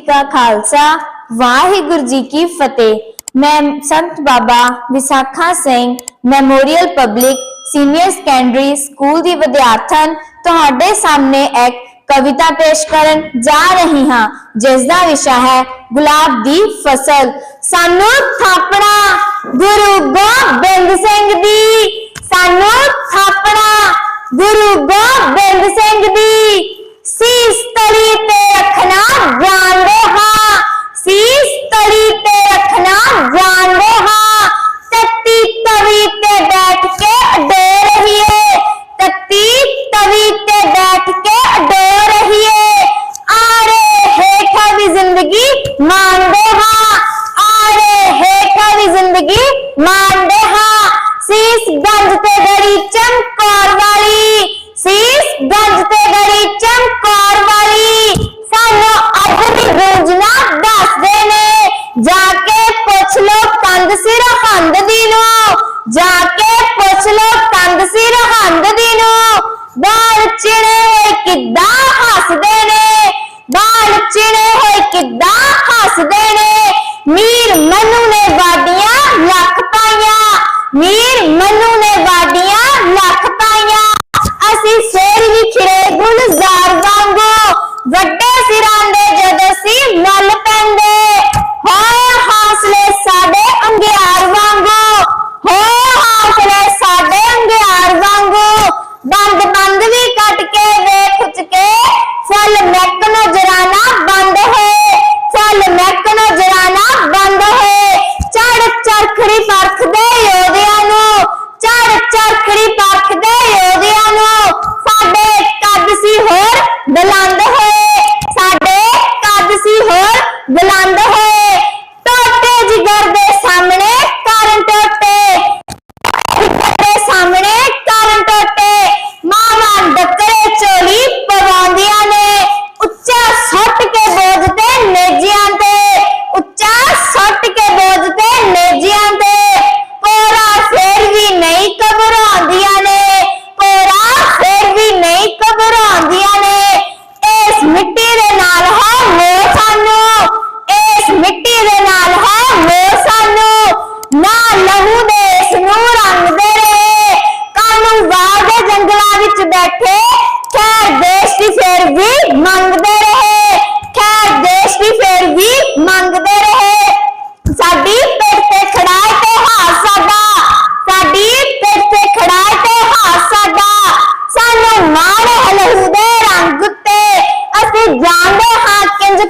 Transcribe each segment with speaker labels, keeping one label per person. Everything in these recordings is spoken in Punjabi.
Speaker 1: ਜੀ ਕਾ ਖਾਲਸਾ, ਵਾਹਿਗੁਰੂ ਜੀ ਕੀ ਫਤਿਹ। ਮੈਂ Sant Baba Visakha Singh, memorial public, senior secondary school ਦੀ ਵਿਦਿਆਰਥਣ। ਤੁਹਾਡੇ ਸਾਹਮਣੇ ਇੱਕ ਕਵਿਤਾ ਪੇਸ਼ ਕਰਨ ਜਾ ਰਹੀ ਹਾਂ, ਜਿਸ ਦਾ ਵਿਸ਼ਾ ਹੈ ਗੁਲਾਬ ਦੀ ਫਸਲ। ਸਾਨੂੰ ਥਾਪੜਾ ਗੁਰੂ ਗੋਬਿੰਦ ਸਿੰਘ ਦੀ ਗੰਜ ਤੇ ਗੜੀ ਚਮਕੌਰ ਵਾਲੀ, ਸੀਸ ਗੰਜ ਤੇ ਗੜੀ ਚਮਕੌਰ ਵਾਲੀ। ਸਾਨੂੰ ਅੱਜ ਦੀ ਗੂੰਜਣਾ ਦੱਸਦੇ ਨੇ, ਜਾ ਕੇ ਪੁੱਛ ਲੋ ਕੰਦ ਸਿਰ ਹੰਦ ਦੀ ਨੂੰ। ਜਾ ਕੇ ਪੁੱਛ ਲੋ ਕੰਦ ਸਿਰ ਹੰਦ ਦੀ ਨੂੰ। ਬਾਲ ਚਿੜੇ ਹੋਏ ਕਿੱਦਾਂ ਹੱਸਦੇ ਨੇ? ਬਾਲ ਚਿੜੇ ਹੋਏ ਕਿੱਦਾਂ ਹੱਸਦੇ ਨੇ? ਮੀਰ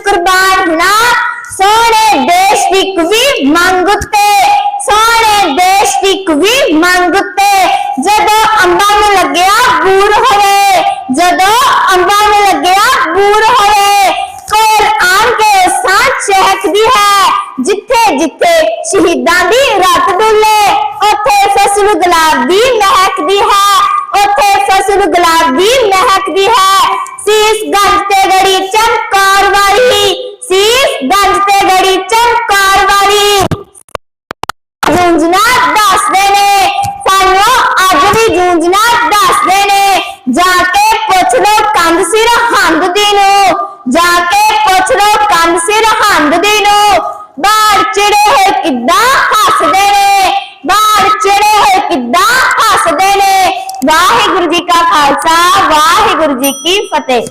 Speaker 1: ਹਾਂ ਕਿੰਜ ਕੁਰਬਾਨ ਹੋਣਾ ਸੋਹਣੇ ਦੀ ਕੁਵੀ ਮੰਗ ਉੱਤੇ, ਸੋਹਣੇ ਦੇਸ਼ ਦੀ ਕੁਵੀ ਮੰਗ ਜਦੋਂ ਅੰਬਾਂ ਨੂੰ ਲੱਗਿਆ ਬੂਰ ਹੋਵੇ, ਜਦੋਂ ਅੰਬਾਂ ਨੂੰ ਲੱਗਿਆ ਬੂਰ ਹੋਵੇ, ਕੋਲ ਆਣ ਕੇ ਸਾਹ ਚਹਿਕਦੀ ਹੈ, ਜਿੱਥੇ ਜਿੱਥੇ ਸ਼ਹੀਦਾਂ ਦੀ ਰਾਤ ਡੁੱਲੇ ਉੱਥੇ ਫਸਲ ਗੁਲਾਬ ਦੀ ਮਹਿਕਦੀ ਹੈ, ਉੱਥੇ ਫਸਲ ਗੁਲਾਬ ਦੀ ਮਹਿਕਦੀ ਹੈ, ਸੀਸ ਗੰਜ ਤੇ ਗੜੀ ਚਮਕਾਰ ਕਿੱਦਾਂ ਹੱਸਦੇ ਨੇ? ਬਾਹਰ ਚਿੜੇ ਹੋਏ ਕਿੱਦਾਂ ਹੱਸਦੇ ਨੇ? ਵਾਹਿਗੁਰੂ ਜੀ ਕਾ ਖਾਲਸਾ, ਵਾਹਿਗੁਰੂ ਜੀ ਕੀ ਫਤਿਹ।